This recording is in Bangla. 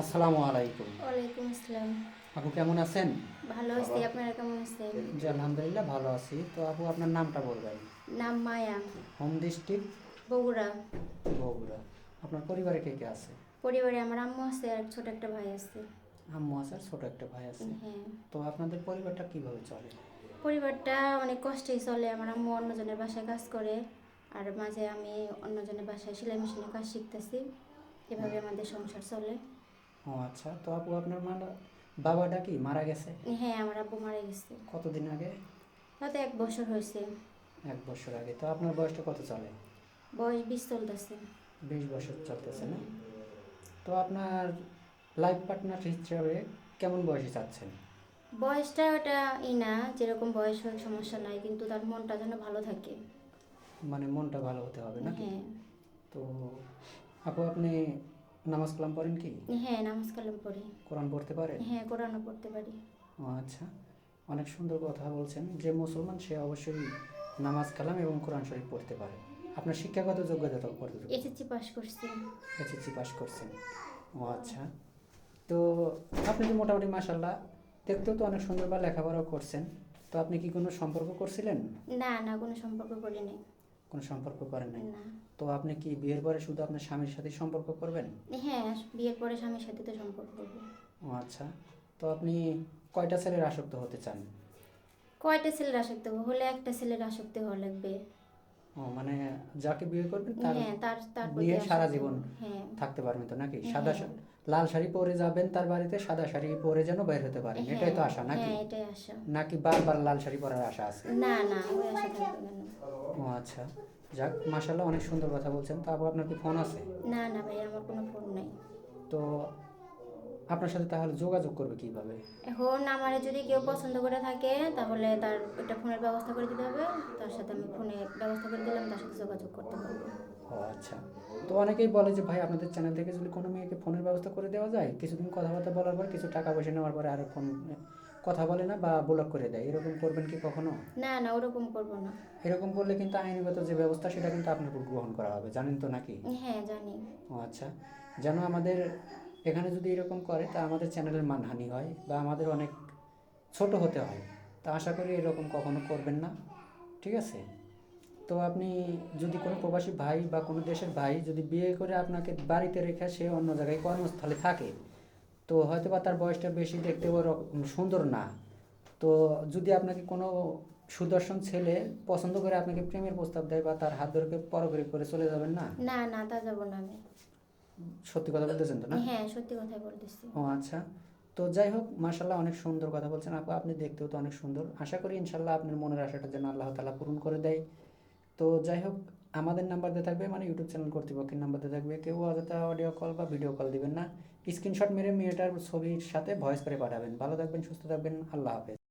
আসসালামু আলাইকুম। ওয়ালাইকুম আসসালাম। আপু কেমন আছেন? ভালো আছি আপনারা কেমন আছেন? জি আলহামদুলিল্লাহ ভালো আছি। তো আপু আপনার নামটা বলবেন? নাম মায়া। Home district? বগুড়া। বগুড়া। আপনার পরিবারে কে কে আছে? পরিবারে আমার আম্মু আছে আর ছোট একটা ভাই আছে। আম্মু আছে আর ছোট একটা ভাই আছে। হ্যাঁ। তো আপনাদের পরিবারটা কীভাবে চলে? পরিবারটা অনেক কষ্টেই চলে। আমার আম্মু অন্যজনের বাসায় কাজ করে আর মাঝে আমি অন্যজনের বাসায় সেলাই মেশিনে কাজ শিখতেছি। এভাবে আমাদের সংসার চলে। ও আচ্ছা তো আপু আপনার মা বাবাটা কি মারা গেছে? হ্যাঁ আমার আব্বু মারা গেছে। কতদিন আগে? তাতে এক বছর হয়েছে। এক বছর আগে তো আপনার বয়সটা কত চলে? বয়স বিশ চলতেছে। বিশ বছর চলতেছে না? তো আপনার লাইফ পার্টনার হিসেবে কেমন বয়সে চাচ্ছেন? বয়সটা ওটা ই না যেরকম বয়স হোক সমস্যা নাই কিন্তু তার মনটা যেন ভালো থাকে। মানে মনটা ভালো হতে হবে নাকি? হ্যাঁ। তো আপু আপনি নামাজ কালাম পড়েন কি? হ্যাঁ নামাজ কালাম পড়ি। কোরআন পড়তে পারেন হ্যাঁ কোরআনও পড়তে পারি। ও আচ্ছা। অনেক সুন্দর কথা বলছেন যে মুসলমান সে অবশ্যই নামাজ কালাম এবং কোরআন শরীফ পড়তে পারে। আপনার শিক্ষাগত যোগ্যতা তো কত এসএসসি পাস করছি। এসএসসি পাস করছেন। ও আচ্ছা। তো আপনি তো মোটামুটি মাসাল্লাহ দেখতেও তো অনেক সুন্দর বা লেখাপড়াও করছেন। তো আপনি কি কোনো সম্পর্ক করছিলেন? না না কোনো সম্পর্ক করি নাই কোনো সম্পর্ক করেন নাই। না। তো আপনি কি বিয়ের পরে শুধু আপনার স্বামীর সাথে সম্পর্ক করবেন? হ্যাঁ বিয়ের পরে স্বামীর সাথে তো সম্পর্ক করব। ও আচ্ছা। তো আপনি কয়টা ছেলের আসক্ত হতে চান? কয়টা ছেলের আসক্ত হব? হলে একটা ছেলের আসক্তি হওয়া লাগবে। ও মানে যাকে বিয়ে করবেন তার হ্যাঁ তার তার প্রতি নিয়ে সারা আসক্তি। জীবন হব। হ্যাঁ। থাকতে পারবেন তো নাকি? হ্যাঁ। সাদা শা- লাল শাড়ি পরে যাবেন তার বাড়িতে সাদা শাড়ি পরে যেন বের হতে পারেন। এটাই তো হ্যাঁ, আশা নাকি? হ্যাঁ এটাই আশা। নাকি বারবার লাল শাড়ি পরার আশা আছে? না না ওই আশা থাকবে কেন ও আচ্ছা যাক মাশাল্লাহ অনেক সুন্দর কথা বলছেন। তো আপনার কি ফোন আছে? না না ভাই আমার কোনো ফোন নাই। তো আপনার সাথে তাহলে যোগাযোগ করবে কীভাবে? এখন আমার যদি কেউ পছন্দ করে থাকে তাহলে তার একটা ফোনের ব্যবস্থা করে দিতে হবে। তার সাথে আমি ফোনে ব্যবস্থা করে দিলাম তার সাথে যোগাযোগ করতে পারব ও আচ্ছা। তো অনেকেই বলে যে ভাই আপনাদের চ্যানেল থেকে যদি কোনো মেয়েকে ফোনের ব্যবস্থা করে দেওয়া যায় কিছুদিন কথাবার্তা বলার পর কিছু টাকা পয়সা নেওয়ার পরে আর ফোন কথা বলে না বা ব্লক করে দেয়? এরকম করবেন কি কখনো? না না ওরকম করব না। এরকম করলে কিন্তু আইনগত যে ব্যবস্থা সেটা কিন্তু আপনার উপর গ্রহণ করা হবে। জানেন তো নাকি? হ্যাঁ জানি। ও আচ্ছা। যেন আমাদের এখানে যদি এরকম করে তা আমাদের চ্যানেলের মানহানি হয় বা আমাদের অনেক ছোট হতে হয়। তা আশা করি এরকম কখনো করবেন না। ঠিক আছে? তো আপনি যদি কোনো প্রবাসী ভাই বা কোনো দেশের ভাই যদি বিয়ে করে আপনাকে বাড়িতে রেখে সে অন্য জায়গায় কর্মস্থলে থাকে তো হয়তো বা তার বয়সটা বেশি দেখতে সুন্দর না। তো যদি আপনাকে কোনো সুদর্শন ছেলে পছন্দ করে আপনাকে প্রেমের প্রস্তাব দেয় বা তার হাত ধরে পরগরি করে চলে যাবেন না? না না তা যাব না আমি। সত্যি কথা বলতেছেন তো না? হ্যাঁ সত্যি কথাই বলতেছি। ও আচ্ছা। তো যাই হোক মাশাল্লাহ অনেক সুন্দর কথা বলছেন। আপু আপনি দেখতেও তো অনেক সুন্দর। আশা করি ইনশাল্লাহ আপনার মনের আশাটা যেন আল্লাহ তালা পূরণ করে দেয়। তো যাই হোক আমাদের নাম্বার দিয়ে থাকবে মানে ইউটিউব চ্যানেল কর্তৃপক্ষের নাম্বার দিয়ে থাকবে। কেউ অযথা অডিও কল বা ভিডিও কল দিবেন না। স্ক্রিনশট মেরে মেয়েটার ছবির সাথে ভয়েস করে পাঠাবেন। ভালো থাকবেন, সুস্থ থাকবেন। আল্লাহ হাফেজ।